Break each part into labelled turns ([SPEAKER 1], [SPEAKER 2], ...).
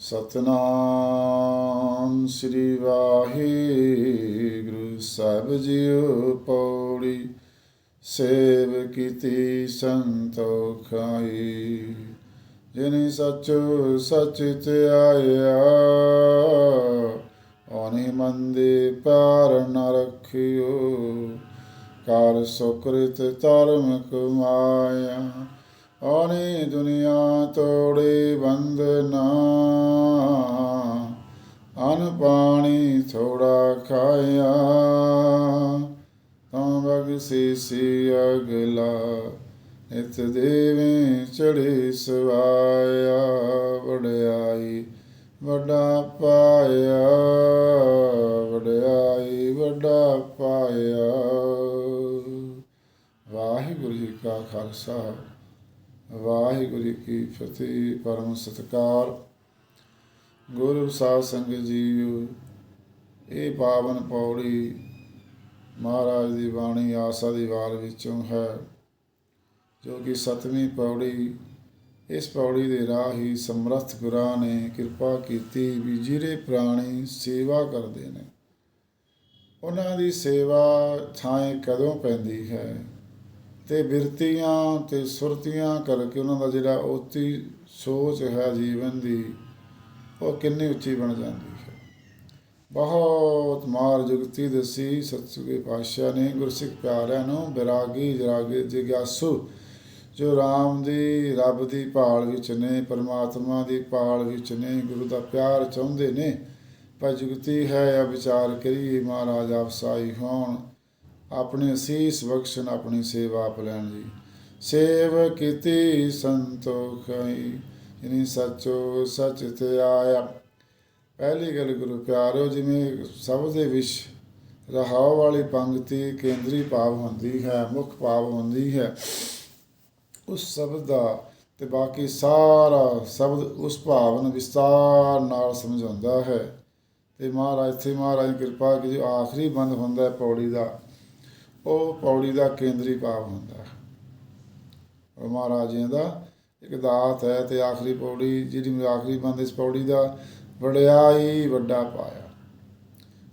[SPEAKER 1] ਸਤਨਾਮ ਸ੍ਰੀ ਵਾਹਿਗੁਰੂ ਸਾਹਿਬ ਜੀਓ ਪੌੜੀ, ਸੇਵ ਕੀਤੀ ਸੰਤੋਖਾਈ ਜਿਨੀ ਸਚੋ, ਸਚ ਧਿਆਇਆ ਔਨੇ ਮੰਦੇ ਪਾਰ ਨ ਰਖਿਓ। ਕਰ ਸੁਕ੍ਰਿਤ ਧਰਮ ਕਮਾਇਆ ਔਨੇ ਦੁਨੀਆ ਤੋੜੇ ਬੰਦਨਾ ਖਾਇਆ ਤਾਂ ਬਗ ਸੀ ਅਗਲਾ ਨਿਤ ਦੇਵੇਂ ਚੜੇ ਸਵਾਇਆ। ਵਡਿਆਈ ਵੱਡਾ ਪਾਇਆ। ਵਡਿਆਈ ਵੱਡਾ ਪਾਇਆ। ਵਾਹਿਗੁਰੂ ਜੀ ਕਾ ਖਾਲਸਾ। ਵਾਹਿਗੁਰੂ ਜੀ ਕੀ ਫਤਿਹ। ਪਰਮ ਸਤਕਾਰ। ਗੁਰੂ ਸਾਹਿਬ ਸੰਗਤ ਜੀ ਇਹ ਪਾਵਨ ਪੌੜੀ ਮਹਾਰਾਜ ਦੀ ਬਾਣੀ ਆਸਾ ਦੀ ਵਾਰ ਵਿੱਚੋਂ ਹੈ, ਜੋ ਕਿ ਸਤਵੀਂ ਪੌੜੀ, ਇਸ ਪੌੜੀ ਦੇ ਰਾਹ ਹੀ ਸਮਰੱਥ ਗੁਰਾਂ ਨੇ ਕਿਰਪਾ ਕੀਤੀ ਵੀ ਜਿਹੜੇ ਪ੍ਰਾਣੀ ਸੇਵਾ ਕਰਦੇ ਨੇ। ਉਹਨਾਂ ਦੀ ਸੇਵਾ ਥਾਂ ਕਦੋਂ ਪੈਂਦੀ ਹੈ? ਤੇ ਬਿਰਤੀਆਂ ਤੇ ਸੁਰਤੀਆਂ ਕਰਕੇ ਉਹਨਾਂ ਦਾ ਜਿਹੜਾ ਉਤੀ ਸੋਚ ਹੈ ਜੀਵਨ ਦੀ, ਉਹ ਕਿੰਨੀ ਉੱਚੀ ਬਣ ਜਾਂਦੀ ਬਹੁਤ ਮਾਰ ਜੁਗਤੀ ਦਸੀ ਸਤਿਗੁਰੂ ਪਾਤਸ਼ਾਹ ਨੇ ਗੁਰਸਿੱਖ ਪਿਆਰਿਆਂ ਨੂੰ ਬਿਰਾਗੀ ਜਰਾਗੇ ਜਿਗਿਆਸੂ, ਜੋ ਰਾਮ ਦੀ, ਰੱਬ ਦੀ ਭਾਲ ਵਿੱਚ ਨੇ, ਪਰਮਾਤਮਾ ਦੀ ਭਾਲ ਵਿੱਚ ਨੇ, ਗੁਰੂ ਦਾ ਪਿਆਰ ਚਾਹੁੰਦੇ ਨੇ, ਪਰ ਜੁਗਤੀ ਹੈ ਆ ਵਿਚਾਰ ਕਰੀਏ, ਮਹਾਰਾਜ ਆਪਸਾਈ ਹੋਣ। ਆਪਣੇ ਅਸੀਸ ਬਖਸ਼ਣ, ਆਪਣੀ ਸੇਵਾ ਆਪ ਲੈਣ ਜੀ। ਸੇਵ ਕੀਤੀ ਸੰਤੋਖਈ ਇਨੀ ਸੱਚੋ ਸਚ ਤੇ ਆਇਆ। ਪਹਿਲੀ ਗੱਲ ਗੁਰੂ ਪਿਆਰਿਓ, ਜਿਵੇਂ ਸਭ ਦੇ ਵਿੱਚ ਰਹਾਉ ਵਾਲੀ ਪੰਕਤੀ ਕੇਂਦਰੀ ਭਾਵ ਹੁੰਦੀ ਹੈ, ਮੁੱਖ ਭਾਵ ਹੁੰਦੀ ਹੈ, ਉਸ ਸ਼ਬਦ ਦਾ ਤੇ ਬਾਕੀ ਸਾਰਾ ਸ਼ਬਦ ਉਸ ਭਾਵ ਨੂੰ ਵਿਸਤਾਰ ਨਾਲ ਸਮਝਾਉਂਦਾ ਹੈ। ਤੇ ਮਹਾਰਾਜ, ਇੱਥੇ ਮਹਾਰਾਜ ਕਿਰਪਾ ਕਿ ਜੋ ਆਖਰੀ ਬੰਦ ਹੁੰਦਾ ਹੈ ਪੌੜੀ ਦਾ, ਉਹ ਪੌੜੀ ਦਾ ਕੇਂਦਰੀ ਭਾਵ ਹੁੰਦਾ ਹੈ। ਉਹ ਮਹਾਰਾਜ ਜੀ ਦਾ ਇੱਕ ਦਾਤ ਹੈ ਤੇ ਆਖਰੀ ਪੌੜੀ, ਜਿਹੜੀ ਆਖਰੀ ਬੰਦ ਇਸ ਪੌੜੀ ਦਾ ਵਡਿਆਈ ਵੱਡਾ ਪਾਇਆ।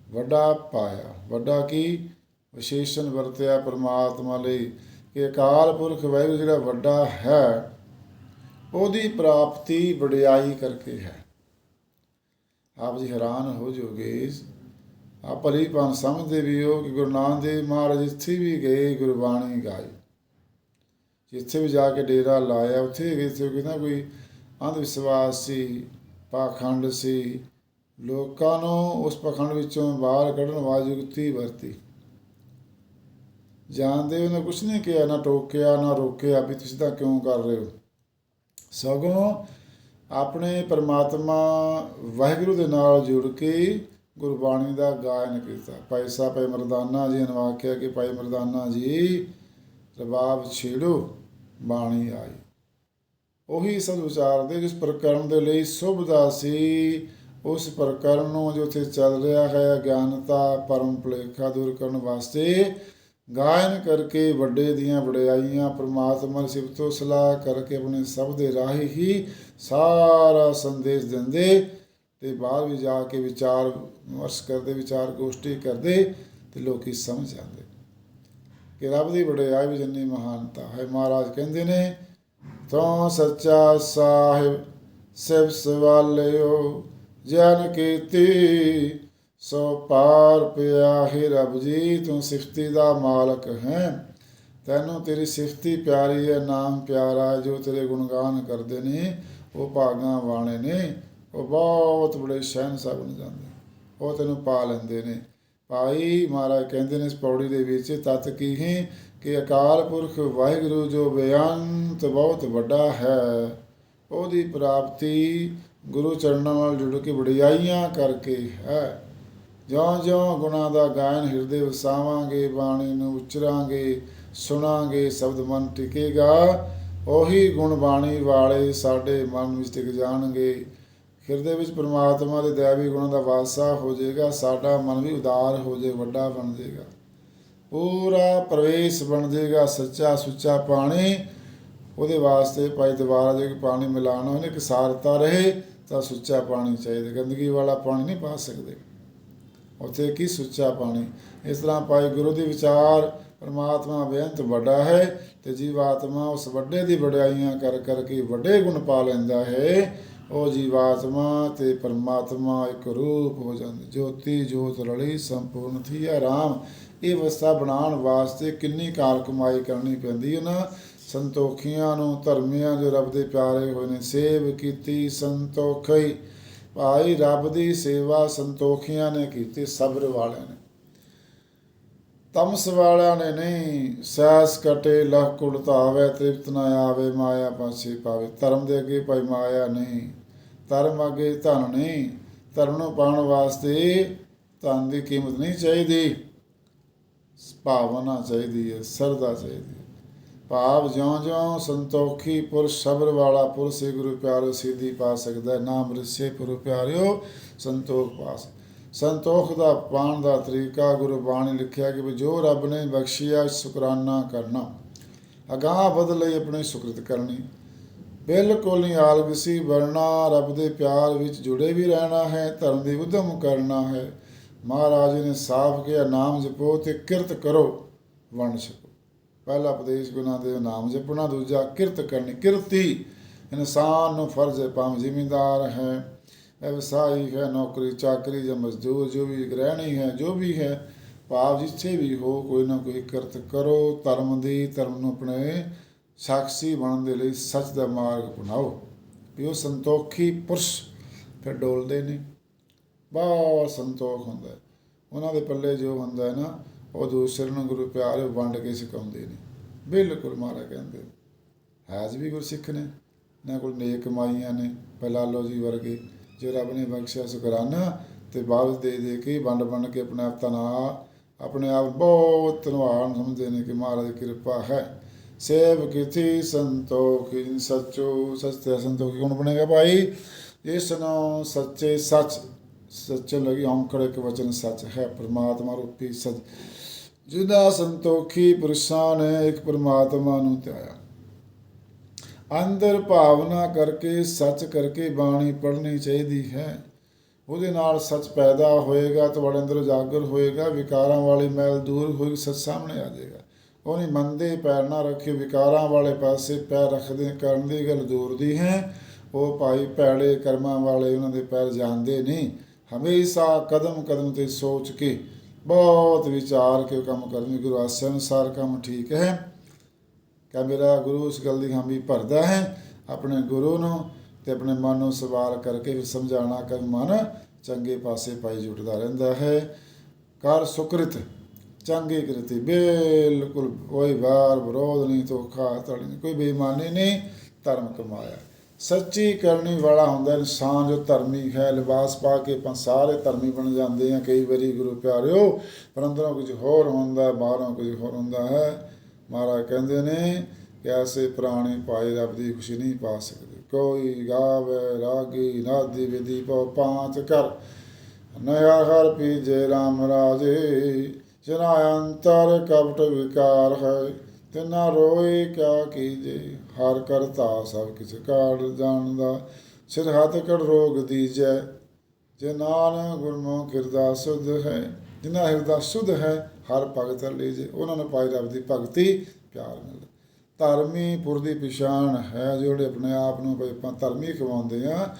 [SPEAKER 1] ਵੱਡਾ ਪਾਇਆ। ਵੱਡਾ ਕੀ? ਵਿਸ਼ੇਸ਼ਣ ਵਰਤਿਆ ਪ੍ਰਮਾਤਮਾ ਲਈ ਕਿ ਅਕਾਲ ਪੁਰਖ ਵਾਹਿਗੁਰੂ ਜਿਹੜਾ ਵੱਡਾ ਹੈ, ਉਹਦੀ ਪ੍ਰਾਪਤੀ ਵਡਿਆਈ ਕਰਕੇ ਹੈ। ਆਪ ਜੀ ਹੈਰਾਨ ਹੋ ਜਾਓਗੇ। ਆ ਭਲੀਪਨ ਸਮਝਦੇ ਵੀ ਹੋ ਕਿ ਗੁਰੂ ਨਾਨਕ ਦੇਵ ਮਹਾਰਾਜ ਜਿੱਥੇ ਵੀ ਗਏ, ਗੁਰਬਾਣੀ ਗਾਈ। ਜਿੱਥੇ ਵੀ ਜਾ ਕੇ ਡੇਰਾ ਲਾਇਆ, ਉੱਥੇ ਵੀ ਗਏ ਸੀ ਕਿਨਾ ਕੋਈ ਅੰਧ ਵਿਸ਼ਵਾਸ ਸੀ ਪਾਖੰਡ ਸੀ। ਲੋਕਾਂ ਨੂੰ ਉਸ ਪਖੰਡ ਵਿੱਚੋਂ ਬਾਹਰ ਕੱਢਣ ਵਾਲੀ ਯੁਕਤੀ ਵਰਤੀ। ਜਾਣਦੇ ਉਹਨੇ ਕੁਛ ਨਹੀਂ ਕਿਹਾ, ਨਾ ਟੋਕਿਆ, ਨਾ ਰੋਕਿਆ ਵੀ ਤੁਸੀਂ ਤਾਂ ਕਿਉਂ ਕਰ ਰਹੇ ਹੋ? ਸਗੋਂ ਆਪਣੇ ਪਰਮਾਤਮਾ ਵਾਹਿਗੁਰੂ ਦੇ ਨਾਲ ਜੁੜ ਕੇ ਗੁਰਬਾਣੀ ਦਾ ਗਾਇਨ ਕੀਤਾ। ਭਾਈ ਸਾਹਿਬ, ਭਾਈ ਮਰਦਾਨਾ ਜੀ ਨੇ ਆਖਿਆ ਕਿ ਭਾਈ ਮਰਦਾਨਾ ਜੀ, ਰਬਾਬ ਛੇੜੋ, ਬਾਣੀ ਆਈ। ਉਹੀ ਸਦ ਵਿਚਾਰਦੇ ਜਿਸ ਪ੍ਰਕਰਮ ਦੇ ਲਈ ਸੁਭਦਾ ਸੀ। ਉਸ ਪ੍ਰਕਰਮ ਨੂੰ ਜੋ ਉੱਥੇ ਚੱਲ ਰਿਹਾ ਹੈ ਗਿਆਨਤਾ ਪਰਮ ਭੁਲੇਖਾ ਦੂਰ ਕਰਨ ਵਾਸਤੇ ਗਾਇਨ ਕਰਕੇ ਵੱਡੇ ਦੀਆਂ ਵਡਿਆਈਆਂ, ਪ੍ਰਮਾਤਮਾ ਦੀ ਸਿਫਤੋ ਸਲਾਹ ਕਰਕੇ ਆਪਣੇ ਸਭ ਦੇ ਰਾਹੀ ਹੀ ਸਾਰਾ ਸੰਦੇਸ਼ ਦਿੰਦੇ ਤੇ ਬਾਹਰ ਵੀ ਜਾ ਕੇ ਵਿਚਾਰ ਵਿਮਰਸ਼ ਕਰਦੇ, ਵਿਚਾਰ ਗੋਸ਼ਟੀ ਕਰਦੇ ਤੇ ਲੋਕੀ ਸਮਝ ਜਾਂਦੇ। ਕਿ ਰੱਬ ਦੀ ਵਡਿਆਈ ਵੀ ਜਿੰਨੀ ਮਹਾਨਤਾ ਹੈ, ਮਹਾਰਾਜ ਕਹਿੰਦੇ ਨੇ ਤੂੰ ਸੱਚਾ ਸਾਹਿਬ ਸਿਵ ਸਵਾਲਿਓ, ਜਨ ਕੀਤੀ ਸੋ ਪਾਰ ਪਿਆ ਹੀ ਰੱਬ ਜੀ, ਤੂੰ ਸਿਫਤੀ ਦਾ ਮਾਲਕ ਹੈ। ਤੈਨੂੰ ਤੇਰੀ ਸਿਫਤੀ ਪਿਆਰੀ ਹੈ, ਨਾਮ ਪਿਆਰਾ ਜੋ ਤੇਰੇ ਗੁਣਗਾਨ ਕਰਦੇ ਨੇ, ਉਹ ਭਾਗਾਂ ਵਾਲੇ ਨੇ, ਉਹ ਬਹੁਤ ਬੜੇ ਸ਼ਹਿਨशाह ਬਣ ਜਾਂਦੇ ਉਹ ਤੈਨੂੰ ਪਾ ਲੈਂਦੇ ਨੇ। ਭਾਈ ਮਹਾਰਾਜ ਕਹਿੰਦੇ ਨੇ ਇਸ ਪੌੜੀ ਦੇ ਵਿੱਚ, ਤਤ ਕੀ ਹੈ ਕਿ ਅਕਾਲ ਪੁਰਖ ਵਾਹਿਗੁਰੂ ਜੋ ਬੇਅੰਤ ਬਹੁਤ ਵੱਡਾ ਹੈ, ਉਹਦੀ ਪ੍ਰਾਪਤੀ ਗੁਰੂ ਚਰਨਾਂ ਨਾਲ ਜੁੜ ਕੇ ਵਡਿਆਈਆਂ ਕਰਕੇ ਹੈ। ਜਿਉਂ-ਜਿਉਂ ਗੁਣਾ ਦਾ ਗਾਇਨ ਹਿਰਦੇ ਵਸਾਵਾਂਗੇ, ਬਾਣੀ ਨੂੰ ਉਚਰਾਂਗੇ, ਸੁਣਾਂਗੇ, ਸ਼ਬਦ ਮਨ ਟਿਕੇਗਾ, ਉਹੀ ਗੁਣ ਬਾਣੀ ਵਾਲੇ ਸਾਡੇ ਮਨ ਵਿੱਚ ਟਿਕ ਜਾਣਗੇ। ਹਿਰਦੇ ਵਿੱਚ ਪ੍ਰਮਾਤਮਾ ਦੇ ਦਇਆਵੀ ਗੁਣਾਂ ਦਾ ਵਾਸਾ ਹੋ ਜਾਏਗਾ, ਸਾਡਾ ਮਨ ਵੀ ਉਦਾਰ ਹੋ ਜਾਏ, ਵੱਡਾ ਬਣ ਜਾਏਗਾ। ਪੂਰਾ ਪ੍ਰਵੇਸ਼ ਬਣ ਜਾਏਗਾ, ਸੱਚਾ ਸੁੱਚਾ ਪਾਣੀ। ਉਹਦੇ ਵਾਸਤੇ ਭਾਈ ਦੁਬਾਰਾ ਜੇ ਪਾਣੀ ਮਿਲਾਣਾ, ਉਹਨੇ ਕਿ ਰਹੇ, ਤਾਂ ਸੁੱਚਾ ਪਾਣੀ ਚਾਹੀਦਾ। ਗੰਦਗੀ ਵਾਲਾ ਪਾਣੀ ਨਹੀਂ ਪਾ ਸਕਦੇ। ਉੱਥੇ ਕੀ ਸੁੱਚਾ ਪਾਣੀ। ਇਸ ਤਰ੍ਹਾਂ ਭਾਈ ਗੁਰੂ ਦੇ ਵਿਚਾਰ ਪਰਮਾਤਮਾ ਬੇਅੰਤ ਵੱਡਾ ਹੈ ਤੇ ਜੀਵਾਤਮਾ ਉਸ ਵੱਡੇ ਦੀ ਵਡਿਆਈਆਂ ਕਰ ਕਰਕੇ ਵੱਡੇ ਗੁਣ ਪਾ ਲੈਂਦਾ ਹੈ। ਉਹ ਜੀਵਾਤਮਾ ਤੇ ਪਰਮਾਤਮਾ ਇੱਕ ਰੂਪ ਹੋ ਜਾਂਦੇ। ਜੋਤੀ ਜੋਤ ਰਲੀ ਸੰਪੂਰਨ ਥੀ ਰਾਮ। ਇਹ ਅਵਸਥਾ ਬਣਾਉਣ ਵਾਸਤੇ ਕਿੰਨੀ ਕਾਲ ਕਮਾਈ ਕਰਨੀ ਪੈਂਦੀ ਹੈ ਨਾ? ਸੰਤੋਖੀਆਂ ਨੂੰ, ਧਰਮੀਆਂ ਜੋ ਰੱਬ ਦੇ ਪਿਆਰੇ ਹੋਏ ਨੇ, ਸੇਵ ਕੀਤੀ ਸੰਤੋਖਈ। ਭਾਈ ਰੱਬ ਦੀ ਸੇਵਾ ਸੰਤੋਖੀਆਂ ਨੇ ਕੀਤੀ, ਸਬਰ ਵਾਲਿਆਂ ਨੇ। ਤਮਸ ਵਾਲਿਆਂ ਨੇ ਨਹੀਂ ਸੈਸ ਕਟੇ, ਲਹ ਕੁੜਤਾਵੇ ਤ੍ਰਿਪਤ ਨਾ ਆਵੇ, ਮਾਇਆ ਪਾਸੇ ਪਾਵੇ। ਧਰਮ ਦੇ ਅੱਗੇ ਭਾਈ ਮਾਇਆ ਨਹੀਂ, ਧਰਮ ਅੱਗੇ ਧਨ ਨਹੀਂ, ਧਰਮ ਨੂੰ ਪਾਉਣ ਵਾਸਤੇ ਧਨ ਦੀ ਕੀਮਤ ਨਹੀਂ ਚਾਹੀਦੀ। ਭਾਵਨਾ ਚਾਹੀਦੀ ਹੈ, ਸਰਦਾ ਚਾਹੀਦੀ ਹੈ। ਭਾਵ ਜਿਉਂ ਜਿਉਂ ਸੰਤੋਖੀ ਪੁਰਸ਼ ਸਬਰ ਵਾਲਾ ਪੁਰਸ਼ ਸੇ ਗੁਰੂ ਪਿਆਰੋ ਸਿੱਧੀ ਪਾ ਸਕਦਾ ਹੈ। ਨਾਮ ਰਸੇ ਗੁਰੂ ਪਿਆਰਿਓ ਸੰਤੋਖ ਪਾਸ ਸੰਤੋਖ ਦਾ ਪਾਣ ਦਾ ਤਰੀਕਾ ਗੁਰੂ ਬਾਣੀ ਲਿਖਿਆ ਕਿ ਵੀ ਜੋ ਰੱਬ ਨੇ ਬਖਸ਼ਿਆ, ਸ਼ੁਕਰਾਨਾ ਕਰਨਾ। ਅਗਾਹ ਬਦ ਲਈ ਆਪਣੀ ਸੁਕ੍ਰਿਤ ਕਰਨੀ। ਬਿਲਕੁਲ ਨਹੀਂ ਆਲਗਸੀ ਵਰਨਾ ਰੱਬ ਦੇ ਪਿਆਰ ਵਿੱਚ ਜੁੜੇ ਵੀ ਰਹਿਣਾ ਹੈ, ਧਰਮ ਦੀ ਉਦਮ ਕਰਨਾ ਹੈ। ਮਹਾਰਾਜ ਨੇ ਸਾਫ਼ ਕਿਹਾ, ਨਾਮ ਜਪੋ ਤੇ ਕਿਰਤ ਕਰੋ, ਵੰਡ ਛਕੋ। ਪਹਿਲਾ ਉਪਦੇਸ਼ ਗੁਨਾ ਦੇ ਨਾਮ ਜਪਣਾ, ਦੂਜਾ ਕਿਰਤ ਕਰਨੀ, ਕਿਰਤੀ, ਇਨਸਾਨ ਨੂੰ ਫਰਜ਼ ਹੈ ਭਾਵੇਂ ਜ਼ਿਮੀਂਦਾਰ ਹੈ, ਵਿਵਸਾਈ ਹੈ, ਨੌਕਰੀ, ਚਾਕਰੀ ਜਾਂ ਮਜ਼ਦੂਰ, ਜੋ ਵੀ ਗ੍ਰਹਿਣੀ ਹੈ, ਜੋ ਵੀ ਹੈ, ਭਾਵ ਜਿੱਥੇ ਵੀ ਹੋ, ਕੋਈ ਨਾ ਕੋਈ ਕਿਰਤ ਕਰੋ, ਧਰਮ ਦੀ, ਧਰਮ ਨੂੰ ਆਪਣੇ ਸਾਖੀ ਬਣਨ ਦੇ ਲਈ ਸੱਚ ਦਾ ਮਾਰਗ ਅਪਣਾਓ। ਵੀ ਉਹ ਸੰਤੋਖੀ ਪੁਰਸ਼ ਫਿਰ ਡੋਲਦੇ ਨੇ। ਬਹੁਤ ਸੰਤੋਖ ਹੁੰਦਾ ਹੈ। ਉਹਨਾਂ ਦੇ ਪੱਲੇ ਜੋ ਹੁੰਦਾ ਹੈ ਨਾ, ਉਹ ਦੂਸਰੇ ਨੂੰ ਗੁਰੂ ਪਿਆਰ ਵੰਡ ਕੇ ਸਿਖਾਉਂਦੇ ਨੇ। ਬਿਲਕੁਲ ਮਾਰਾ ਕਹਿੰਦੇ ਹਾਜ ਵੀ ਗੁਰਸਿੱਖ ਨੇ ਨਾ ਕੋਲ ਨੇਕ ਕਮਾਈਆਂ ਨੇ ਪਲਾਲੋ ਜੀ ਵਰਗੇ। ਜੋ ਰੱਬ ਨੇ ਬਖਸ਼ਿਆ ਸ਼ੁਕਰਾਨਾ ਤੇ ਬਾਵਜ ਦੇ ਦੇ ਕੇ ਵੰਡ ਵੰਡ ਕੇ ਆਪਣੇ ਆਪ ਤਨਾ, ਆਪਣੇ ਆਪ ਬਹੁਤ ਧੰਨਵਾਨ ਸਮਝਦੇ ਨੇ ਕਿ ਮਹਾਰਾਜ ਦੀ ਕਿਰਪਾ ਹੈ। ਸੇਵ ਕੀਤੀ ਸੰਤੋਖੀ ਸੱਚੋ, ਸੱਚ ਸੰਤੋਖੀ ਕੌਣ ਬਣੇਗਾ ਭਾਈ? ਇਸ ਨੂੰ ਸੱਚੇ ਸੱਚ ਸੱਚੇ ਲਗੀ, ਔਂਕੜ ਇੱਕ ਵਚਨ ਸੱਚ ਹੈ, ਪ੍ਰਮਾਤਮਾ ਰੂਪੀ ਸੱਚ। ਜਿਹਦਾ ਸੰਤੋਖੀ ਪੁਰਸ਼ਾਂ ਨੇ, ਇੱਕ ਪ੍ਰਮਾਤਮਾ ਨੂੰ ਧਿਆਇਆ ਅੰਦਰ ਭਾਵਨਾ ਕਰਕੇ, ਸੱਚ ਕਰਕੇ ਬਾਣੀ ਪੜ੍ਹਨੀ ਚਾਹੀਦੀ ਹੈ। ਉਹਦੇ ਨਾਲ ਸੱਚ ਪੈਦਾ ਹੋਏਗਾ, ਤੁਹਾਡੇ ਅੰਦਰ ਉਜਾਗਰ ਹੋਏਗਾ, ਵਿਕਾਰਾਂ ਵਾਲੀ ਮੈਲ ਦੂਰ ਹੋਈ ਸੱਚ ਸਾਹਮਣੇ ਆ ਜਾਏਗਾ। ਉਹਨੇ ਮੰਦੇ ਪੈਰ ਨਾ ਰੱਖੇ ਵਿਕਾਰਾਂ ਵਾਲੇ ਪਾਸੇ ਪੈਰ ਰੱਖਦੇ, ਕਰਨ ਦੀ ਗੱਲ ਦੂਰ ਦੀ ਹੈ। ਉਹ ਭਾਈ ਭੈੜੇ ਕਰਮਾਂ ਵਾਲੇ, ਉਹਨਾਂ ਦੇ ਪੈਰ ਜਾਂਦੇ ਨਹੀਂ। ਹਮੇਸ਼ਾ ਕਦਮ ਕਦਮ ਤੇ ਸੋਚ ਕੇ, ਬਹੁਤ ਵਿਚਾਰ ਕੇ ਕੰਮ ਕਰਨੀ। ਗੁਰੂ ਆਸਿਆ ਅਨੁਸਾਰ ਕੰਮ ਠੀਕ ਹੈ। ਕਿ ਮੇਰਾ ਗੁਰੂ ਉਸ ਗੱਲ ਦੀ ਹਾਮੀ ਭਰਦਾ ਹੈ? ਆਪਣੇ ਗੁਰੂ ਨੂੰ ਤੇ ਆਪਣੇ ਮਨ ਨੂੰ ਸਵਾਰ ਕਰਕੇ ਵੀ ਸਮਝਾਣਾ ਕਰ ਮਨ, ਚੰਗੇ ਪਾਸੇ ਪਾਈ ਜੁਟਦਾ ਰਹਿੰਦਾ ਹੈ। ਕਰ ਸੁਕ੍ਰਿਤ, ਚੰਗੇ ਕ੍ਰਿਤੀ ਬਿਲਕੁਲ, ਕੋਈ ਵਾਰ ਵਿਰੋਧ ਨਹੀਂ, ਧੋਖਾ, ਧੜੀ ਕੋਈ ਬੇਈਮਾਨੀ ਨਹੀਂ, ਧਰਮ ਕਮਾਇਆ। ਸੱਚੀ ਕਰਨੀ ਵਾਲਾ ਹੁੰਦਾ ਇਨਸਾਨ ਜੋ ਧਰਮੀ ਹੈ, ਲਿਬਾਸ ਪਾ ਕੇ ਆਪਾਂ ਸਾਰੇ ਧਰਮੀ ਬਣ ਜਾਂਦੇ ਆ ਕਈ ਵਾਰੀ, ਗੁਰੂ ਪਿਆਰਿਓ। ਪਰ ਅੰਦਰੋਂ ਕੁਝ ਹੋਰ ਹੁੰਦਾ ਬਾਹਰੋਂ ਕੁਝ ਹੋਰ ਹੁੰਦਾ ਹੈ। ਮਹਾਰਾਜ ਕਹਿੰਦੇ ਨੇ ਕਿ ਐਸੇ ਪ੍ਰਾਣੀ ਪਾਏ ਰੱਬ ਦੀ ਖੁਸ਼ੀ ਨਹੀਂ ਪਾ ਸਕਦੇ। ਕੋਈ ਗਾਵੇ, ਰਾਗੀ, ਨਾਦੀ ਵਿਧੀ ਪਉ, ਪਾਂਚ ਕਰ ਨਇਆ ਹਰ ਪੀਜੇ RAM ਰਾਜੇ ਜਿਨਾ ਅੰਤਰ ਕਪਟ ਵਿਕਾਰ ਹੈ। ਤਿਨਾ ਰੋਏ ਕਿਆ ਕੀਜੇ, ਹਰ ਕਰਤਾ ਸਭ ਕਿਛ ਕਾੜ ਜਾਣਦਾ। ਸਿਰ ਹੱਥ ਕੜ ਰੋਗ ਦੀਜੈ, ਜੇ ਨਾਨਕ ਗੁਰਮੁਖ ਹਿਰਦਾ ਸੁਧ ਹੈ। ਜਿਨਾ ਹਿਰਦਾ ਸੁਧ ਹੈ, ਹਰ ਭਗਤ ਲੀਜੇ। ਉਹਨਾਂ ਨੂੰ ਪਾਈ ਰੱਬ ਦੀ ਭਗਤੀ, ਪਿਆਰ ਮਿਲ ਧਰਮੀ ਪੁਰ ਦੀ ਪਛਾਣ ਹੈ, ਜਿਹੜੇ ਆਪਣੇ ਆਪ ਨੂੰ ਕੋਈ ਆਪਾਂ ਧਰਮੀ ਖਵਾਉਂਦੇ ਆ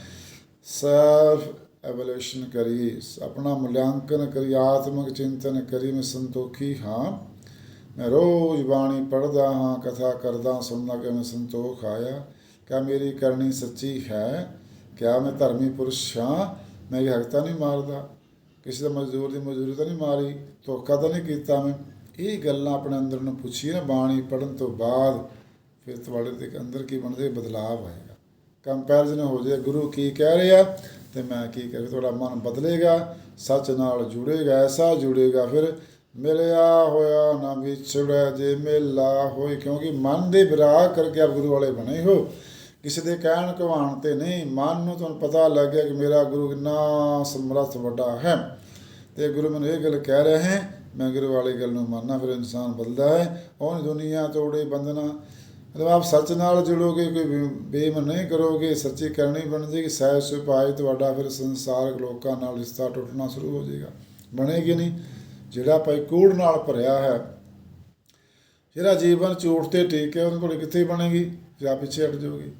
[SPEAKER 1] ਸੈਲਫ ਐਵੋਲੂਸ਼ਨ ਕਰੀ ਆਪਣਾ ਮੁਲਾਂਕਨ ਕਰੀ ਆਤਮਿਕ ਚਿੰਤਨ ਕਰੀ ਮੈਂ ਸੰਤੋਖੀ ਹਾਂ। ਮੈਂ ਰੋਜ਼ ਬਾਣੀ ਪੜ੍ਹਦਾ ਹਾਂ, ਕਥਾ ਕਰਦਾ, ਸੁਣਦਾ ਕਿ ਮੈਂ ਸੰਤੋਖ ਆਇਆ। ਕਿਆ ਮੇਰੀ ਕਰਨੀ ਸੱਚੀ ਹੈ? ਕਿਆ ਮੈਂ ਧਰਮੀ ਪੁਰਸ਼ ਹਾਂ? ਮੈਂ ਇਹ ਹੱਕ ਨਹੀਂ ਮਾਰਦਾ। ਕਿਸੇ ਦਾ ਮਜ਼ਦੂਰ ਦੀ ਮਜ਼ਦੂਰੀ ਤਾਂ ਨਹੀਂ ਮਾਰੀ, ਧੋਖਾ ਤਾਂ ਨਹੀਂ ਕੀਤਾ ਮੈਂ। ਇਹ ਗੱਲਾਂ ਆਪਣੇ ਅੰਦਰ ਨੂੰ ਪੁੱਛੀਏ ਨਾ ਬਾਣੀ ਪੜਨ ਤੋਂ ਬਾਅਦ, ਫਿਰ ਤੁਹਾਡੇ ਦੇ ਅੰਦਰ ਕੀ ਬਣਦੇ? ਬਦਲਾਅ ਆਏਗਾ। ਕੰਪੈਰੀਜ਼ਨ ਹੋ ਜਾਏ। ਗੁਰੂ ਕੀ ਕਹਿ ਰਿਹਾ? ਤੇ ਮੈਂ ਕੀ ਕਰਾਂ? ਤੁਹਾਡਾ ਮਨ ਬਦਲੇਗਾ, ਸੱਚ ਨਾਲ ਜੁੜੇਗਾ, ਐਸਾ ਜੁੜੇਗਾ। ਫਿਰ ਮਿਲਿਆ ਹੋਇਆ ਨਾ ਵਿਛੜਿਆ ਜੇ ਮੇਲਾ ਹੋਏ, ਕਿਉਂਕਿ ਮਨ ਦੇ ਵਿਰਾਗ ਕਰਕੇ ਆਪ ਗੁਰੂ ਵਾਲੇ ਬਣੇ ਹੋ। ਕਿਸੇ ਦੇ ਕਹਿਣ ਕਹਾਣ ਤੇ ਨਹੀਂ, ਮਨ ਨੂੰ ਤੁਹਾਨੂੰ ਪਤਾ ਲੱਗ ਗਿਆ ਕਿ ਮੇਰਾ ਗੁਰੂ ਕਿੰਨਾ ਸਮਰੱਥ ਵੱਡਾ ਹੈ। ਤੇ ਗੁਰੂ ਮੈਨੂੰ ਇਹ ਗੱਲ ਕਹਿ ਰਹੇ ਹੈ, ਮੈਂ ਗੁਰੂ ਵਾਲੀ ਗੱਲ ਨੂੰ ਮੰਨਣਾ ਫਿਰ ਇਨਸਾਨ ਬਦਲਦਾ ਹੈ। ਉਹਨ ਦੁਨੀਆ ਤੋੜੇ ਬੰਧਨਾ। ਮਤਲਬ ਆਪ ਸੱਚ ਨਾਲ ਜੁੜੋਗੇ, ਕੋਈ ਬੇ- ਨਹੀਂ ਕਰੋਗੇ, ਸੱਚੀ ਕਰਨੀ ਬਣ ਜੇਗੀ ਸਹਿਜ ਸੁਭਾਏ ਤੁਹਾਡਾ ਫਿਰ ਸੰਸਾਰਕ ਲੋਕਾਂ ਨਾਲ ਰਿਸ਼ਤਾ ਟੁੱਟਣਾ ਸ਼ੁਰੂ ਹੋ ਜਾਏਗਾ। ਬਣੇਗੀ ਨਹੀਂ। ਜਿਹੜਾ ਭਾਈ ਕੂੜ ਨਾਲ ਭਰਿਆ ਹੈ, ਜਿਹੜਾ ਜੀਵਨ ਝੂਠ ਤੇ ਟਿਕ ਹੈ ਉਹਦੇ ਕੋਲ ਕਿੱਥੇ ਬਣੇਗੀ? ਜਾਂ ਪਿੱਛੇ ਹਟ ਜਾਓਗੇ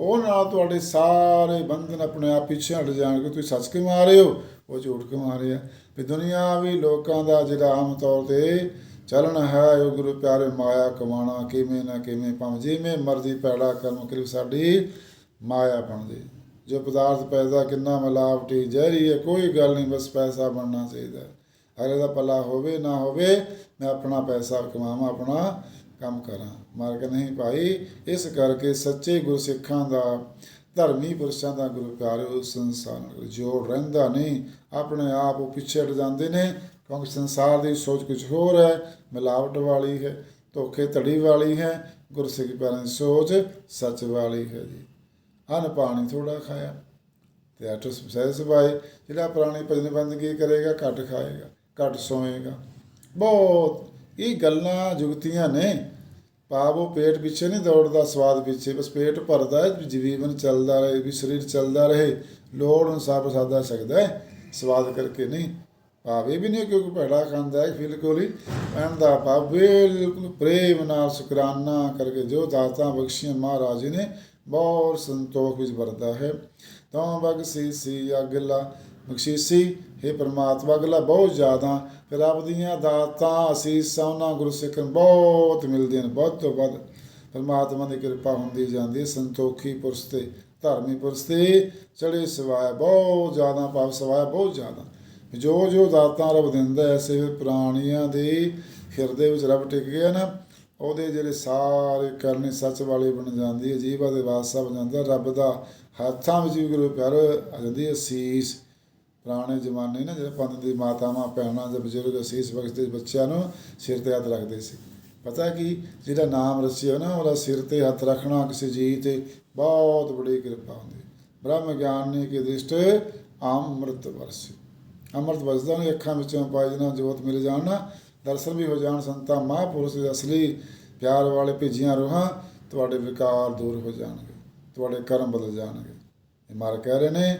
[SPEAKER 1] ਉਹ ਨਾਲ ਤੁਹਾਡੇ ਸਾਰੇ ਬੰਧਨ ਆਪਣੇ ਆਪ ਪਿੱਛੇ ਹਟ ਜਾਣਗੇ। ਤੁਸੀਂ ਸੱਚ ਕੇ ਰਹੇ ਹੋ? ਉਹ ਝੂਠ ਕੇ ਮਾਰੇ ਆ? ਵੀ ਦੁਨੀਆ ਵੀ ਲੋਕਾਂ ਦਾ ਜਿਹੜਾ ਆਮ ਤੌਰ ਤੇ ਚੱਲਣ ਹੈ, ਉਹ ਗੁਰੂ ਪਿਆਰੇ ਮਾਇਆ ਕਮਾਣਾ ਕਿਵੇਂ ਨਾ ਕਿਵੇਂ, ਭਾਵੇਂ ਜਿਵੇਂ ਮਰਜ਼ੀ ਪੈੜਾ ਕਰਮ ਕਿ ਸਾਡੀ ਮਾਇਆ ਬਣਦੀ। ਜੋ ਪਦਾਰਥ ਪੈਦਾ, ਕਿੰਨਾ ਮਿਲਾਵਟੀ, ਜ਼ਹਿਰੀ ਹੈ, ਕੋਈ ਗੱਲ ਨਹੀਂ, ਬਸ ਪੈਸਾ ਬਣਨਾ ਚਾਹੀਦਾ। ਅਗਲੇ ਦਾ ਭਲਾ ਹੋਵੇ, ਨਾ ਹੋਵੇ, ਮੈਂ ਆਪਣਾ ਪੈਸਾ ਕਮਾਵਾਂ, ਆਪਣਾ ਕੰਮ ਕਰਾਂ। ਮਾਰ ਕੇ ਨਹੀਂ ਭਾਈ, ਇਸ ਕਰਕੇ ਸੱਚੇ ਗੁਰਸਿੱਖਾਂ ਦਾ, ਧਰਮੀ ਪੁਰਸ਼ਾਂ ਦਾ ਗੁਰੂ ਪਿਆਰਿਓ ਸੰਸਾਰ ਜੋੜ ਰਹਿੰਦਾ ਨਹੀਂ। ਆਪਣੇ ਆਪ ਉਹ ਪਿੱਛੇ ਹਟ ਜਾਂਦੇ ਨੇ, ਕਿਉਂਕਿ ਸੰਸਾਰ ਦੀ ਸੋਚ ਕੁਝ ਹੋਰ ਹੈ, ਮਿਲਾਵਟ ਵਾਲੀ ਹੈ, ਧੋਖੇ ਧੜੀ ਵਾਲੀ ਹੈ, ਗੁਰਸਿੱਖ ਪਿਆਰਾਂ ਦੀ ਸੋਚ ਸੱਚ ਵਾਲੀ ਹੈ ਜੀ। ਹਨ ਪਾਣੀ ਥੋੜਾ ਖਾਇਆ, ਤੇ ਆਟੋ ਸਹਿਜ ਸੁਭਾਏ ਜਿਹੜਾ ਪੁਰਾਣੀ ਭਜਨ ਬੰਦਗੀ ਕਰੇਗਾ, ਘੱਟ ਖਾਏਗਾ। ਘੱਟ ਸੋਏਗਾ। ਬਹੁਤ। ਇਹ ਗੱਲਾਂ ਜੁਗਤੀਆਂ ਨੇ। ਭਾਵ ਉਹ ਪੇਟ ਪਿੱਛੇ ਨਹੀਂ ਦੌੜਦਾ, ਸਵਾਦ ਪਿੱਛੇ। ਬਸ ਪੇਟ ਭਰਦਾ ਹੈ ਜੀਵਨ ਚੱਲਦਾ ਰਹੇ, ਵੀ ਸਰੀਰ ਚੱਲਦਾ ਰਹੇ। ਲੋੜ ਅਨੁਸਾਰ ਪ੍ਰਸਾਦਾ ਸਕਦਾ ਹੈ। ਸਵਾਦ ਕਰਕੇ ਨਹੀਂ। ਭਾਵ ਇਹ ਵੀ ਨਹੀਂ ਕਿਉਂਕਿ ਭੈੜਾ ਖਾਂਦਾ ਹੈ ਬਿਲਕੁਲ ਹੀ ਕਹਿਣ ਦਾ ਭਾਵ ਬਿਲਕੁਲ ਪ੍ਰੇਮ ਨਾਲ ਸ਼ੁਕਰਾਨਾ ਕਰਕੇ ਜੋ ਦਾਤਾਂ ਬਖਸ਼ੀਆਂ ਮਹਾਰਾਜ ਨੇ, ਬਹੁਤ ਸੰਤੋਖ ਵਿੱਚ ਵਰਦਾ ਹੈ। ਤਾਂ ਬਖਸ਼ੀ ਸੀ ਅਗਲਾ। ਬਖਸ਼ੀਸੀ हे ਪਰਮਾਤਮਾ ਅਗਲਾ ਬਹੁਤ ਜ਼ਿਆਦਾ। ਫਿਰ ਰੱਬ ਦੀਆਂ ਦਾਤਾਂ ਅਸੀਸਾਂ ਉਹਨਾਂ ਗੁਰਸਿੱਖ ਨੂੰ ਬਹੁਤ ਮਿਲਦੀਆਂ ਨੇ ਵੱਧ ਤੋਂ ਵੱਧ। ਪਰਮਾਤਮਾ ਦੀ ਕਿਰਪਾ ਹੁੰਦੀ ਜਾਂਦੀ ਹੈ ਸੰਤੋਖੀ ਪੁਰਸ਼ ਤੇ ਧਰਮੀ ਪੁਰਸ਼ ਤੇ। ਚੜੇ ਸਵਾਇਆ ਬਹੁਤ ਜ਼ਿਆਦਾ ਪਾਪ ਸਵਾਇਆ ਬਹੁਤ ਜ਼ਿਆਦਾ। ਜੋ ਜੋ ਦਾਤਾਂ ਰੱਬ ਦਿੰਦਾ ਹੈ, ਐਸੇ ਪ੍ਰਾਣੀਆਂ ਦੇ ਹਿਰਦੇ ਵਿੱਚ ਰੱਬ ਟਿਕ ਗਿਆ ਨਾ ਉਹਦੇ ਜਿਹੜੇ ਸਾਰੇ ਕਰਨੇ ਸੱਚ ਵਾਲੇ ਬਣ ਜਾਂਦੀ ਹੈ ਜੀਵਾ ਦੇ ਵਾਸਾ ਬਣ ਜਾਂਦਾ ਰੱਬ ਦਾ ਹੱਥਾਂ ਵਿੱਚ ਵੀ ਗੁਰੂ ਪਿਆਰ ਆ ਜਾਂਦੀ ਹੈ ਸੀਸ ਪੁਰਾਣੇ ਜ਼ਮਾਨੇ ਨਾ ਜਿਹੜੇ ਪੰਥ ਦੀ ਮਾਤਾਵਾਂ, ਭੈਣਾਂ ਦੇ ਬਜ਼ੁਰਗ ਅਸੀਸ ਬਖਸ਼ਦੇ ਬੱਚਿਆਂ ਨੂੰ ਸਿਰ ਤੇ ਹੱਥ ਰੱਖਦੇ ਸੀ। ਪਤਾ ਕਿ ਜਿਹੜਾ ਨਾਮ ਰਚਿਆ ਨਾ, ਉਹਦਾ ਸਿਰ ਤੇ ਹੱਥ ਰੱਖਣਾ ਕਿਸੇ ਜੀ ਤੇ ਬਹੁਤ ਬੜੀ ਕਿਰਪਾ ਹੁੰਦੀ। ਬ੍ਰਹਮ ਗਿਆਨ ਨੇ ਕਿ ਦ੍ਰਿਸ਼ਟ ਅੰਮ੍ਰਿਤ ਵਰਸੀ। ਅੰਮ੍ਰਿਤ ਵਸਦਾ ਨੇ ਅੱਖਾਂ ਵਿੱਚੋਂ ਪਾਈ ਜਨਾ ਜੋਤ ਮਿਲ ਜਾਣ ਨਾ, ਦਰਸ਼ਨ ਵੀ ਹੋ ਜਾਣ ਸੰਤਾਂ, ਮਹਾਂਪੁਰਸ਼ ਦੇ ਅਸਲੀ ਪਿਆਰ ਵਾਲੇ ਭੇਜੀਆਂ ਰੂਹਾਂ ਤੁਹਾਡੇ ਵਿਕਾਰ ਦੂਰ ਹੋ ਜਾਣਗੇ, ਤੁਹਾਡੇ ਕਰਮ ਬਦਲ ਜਾਣਗੇ। ਇਹ ਮਾਰ ਕਹਿ ਰਹੇ ਨੇ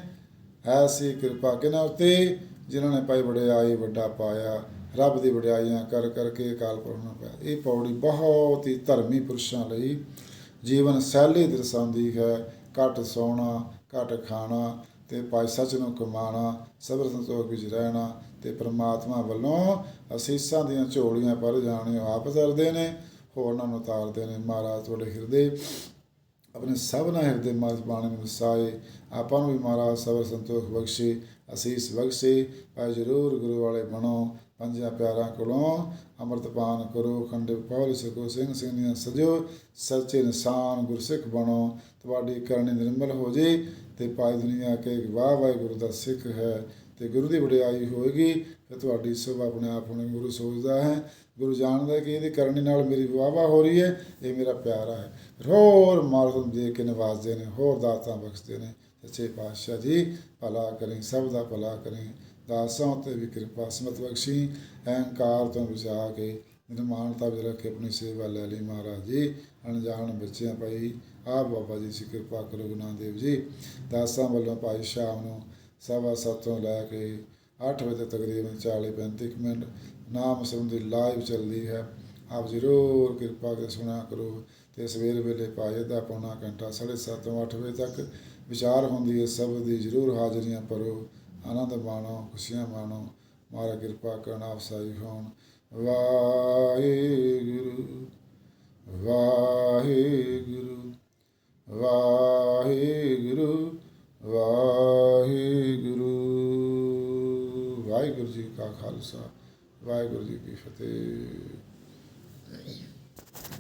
[SPEAKER 1] ਐਸੀ ਕਿਰਪਾ ਕਿਨਾਂ ਉਤੇ, ਜਿਨ੍ਹਾਂ ਨੇ ਭਾਈ ਵਡਿਆਈ ਵੱਡਾ ਪਾਇਆ, ਰੱਬ ਦੀ ਵਡਿਆਈਆਂ ਕਰ ਕਰਕੇ ਅਕਾਲ ਪੁਰਖ ਨੂੰ ਪਾਇਆ। ਇਹ ਪੌੜੀ ਬਹੁਤ ਹੀ ਧਰਮੀ ਪੁਰਸ਼ਾਂ ਲਈ ਜੀਵਨ ਸ਼ੈਲੀ ਦਰਸਾਉਂਦੀ ਹੈ। ਘੱਟ ਸੌਣਾ, ਘੱਟ ਖਾਣਾ ਤੇ ਭਾਈ ਸੱਚ ਨੂੰ ਕਮਾਣਾ ਸਬਰ ਸੰਤੋਖ ਵਿੱਚ ਰਹਿਣਾ ਤੇ ਪ੍ਰਮਾਤਮਾ ਵੱਲੋਂ ਅਸੀਸਾਂ ਦੀਆਂ ਝੋਲੀਆਂ ਪਰ ਜਾਣੇ ਆਪ ਸਰਦੇ ਨੇ ਹੋਰਨਾਂ ਨੂੰ ਉਤਾਰਦੇ ਨੇ। ਮਹਾਰਾਜ ਤੁਹਾਡੇ ਹਿਰਦੇ ਆਪਣੇ ਸਭਨਾ ਹਿਰਦੇ ਮਾਸ ਬਾਣੇ ਨੂੰ ਵਸਾਏ ਆਪਾਂ ਨੂੰ ਵੀ ਮਹਾਰਾਜ ਸਬਰ ਸੰਤੋਖ ਬਖਸ਼ੇ, ਅਸੀਸ ਬਖਸ਼ੇ, ਭਾਈ ਜਰੂਰ ਗੁਰੂ ਵਾਲੇ ਬਣੋ, ਪੰਜਾਂ ਪਿਆਰਾਂ ਕੋਲੋਂ ਅੰਮ੍ਰਿਤਪਾਨ ਕਰੋ, ਖੰਡੇ ਪੌਲ ਸਕੋ, ਸਿੰਘ ਸਿੰਘੀਆਂ ਸਜੋ, ਸੱਚੇ ਇਨਸਾਨ ਗੁਰਸਿੱਖ ਬਣੋ, ਤੁਹਾਡੀ ਕਰਨੀ ਨਿਰਮਲ ਹੋ ਜੇ ਤੇ ਪਾਈ ਦੁਨੀਆ ਕੇ ਵਾਹ ਵਾਹ ਗੁਰੂ ਦਾ ਸਿੱਖ ਹੈ ਤੇ ਗੁਰੂ ਦੀ ਵਡਿਆਈ ਹੋਏਗੀ ਤੇ ਤੁਹਾਡੀ ਸਭ ਆਪਣੇ ਆਪ ਨੂੰ ਗੁਰੂ ਸੋਚਦਾ ਹੈ ਗੁਰੂ ਜਾਣਦਾ ਕਿ ਇਹਦੀ ਕਰਨੀ ਨਾਲ ਮੇਰੀ ਵਾਵਾ ਹੋ ਰਹੀ ਹੈ, ਇਹ ਮੇਰਾ ਪਿਆਰਾ ਹੈ। ਫਿਰ ਹੋਰ ਮਾਰਗ ਨੂੰ ਦੇ ਕੇ ਨਵਾਜ਼ਦੇ ਨੇ, ਹੋਰ ਦਾਤਾਂ ਬਖਸ਼ਦੇ ਨੇ। ਸੱਚੇ ਪਾਤਸ਼ਾਹ ਜੀ, ਭਲਾ ਕਰੇ, ਸਭ ਦਾ ਭਲਾ ਕਰੇ। ਦਾਸਾਂ ਤੇ ਵੀ ਕਿਰਪਾ ਸਮਤ ਬਖਸ਼ੀ। ਅਹੰਕਾਰ ਤੋਂ ਬਚਾ ਕੇ ਨਿਰਮਾਨਤਾ ਵਿੱਚ ਰੱਖ ਕੇ ਆਪਣੀ ਸੇਵਾ ਲੈ ਲਈ ਮਹਾਰਾਜ ਜੀ। ਅਣਜਾਣ ਬੱਚਿਆਂ ਭਾਈ, ਆਪ ਬਾਬਾ ਜੀ ਸੀ ਕਿਰਪਾ ਕਰੋ ਗੁਰੂ ਨਾਨਕ ਦੇਵ ਜੀ। ਦਾਸਾਂ ਵੱਲੋਂ ਭਾਈ ਸ਼ਾਮ ਨੂੰ ਸਵਾ ਸੱਤ ਤੋਂ ਲੈ ਕੇ 8 ਵਜੇ ਤਕਰੀਬਨ 40 35 ਕੁ ਮਿੰਟ ਨਾਮ ਸੰਬੰਧੀ ਲਾਈਵ ਚੱਲਦੀ ਹੈ। ਆਪ ਜ਼ਰੂਰ ਕਿਰਪਾ ਕਰਕੇ ਸੁਣਿਆ ਕਰੋ ਤੇ ਸਵੇਰ ਵੇਲੇ ਭਾਈ ਦਾ ਪੌਣਾ ਘੰਟਾ 7:30 ਤੋਂ 8 ਵਜੇ ਤੱਕ ਵਿਚਾਰ ਹੁੰਦੀ ਹੈ। ਸਭ ਦੀ ਜ਼ਰੂਰ ਹਾਜ਼ਰੀਆਂ ਭਰੋ। ਆਨੰਦ ਮਾਣੋ, ਖੁਸ਼ੀਆਂ ਮਾਣੋ। ਮਾਰਾ ਕਿਰਪਾ ਕਰਨਾ ਵਸਾਈ ਹੋਣ। ਵਾਹਿਗੁਰੂ ਵਾਹਿਗੁਰੂ ਵਾਹਿਗੁਰੂ ਵਾਹਿਗੁਰੂ। ਵਾਹਿਗੁਰੂ ਜੀ ਕਾ ਖਾਲਸਾ। ਵਾਹਿਗੁਰੂ ਜੀ ਕੀ ਫਤਿਹ।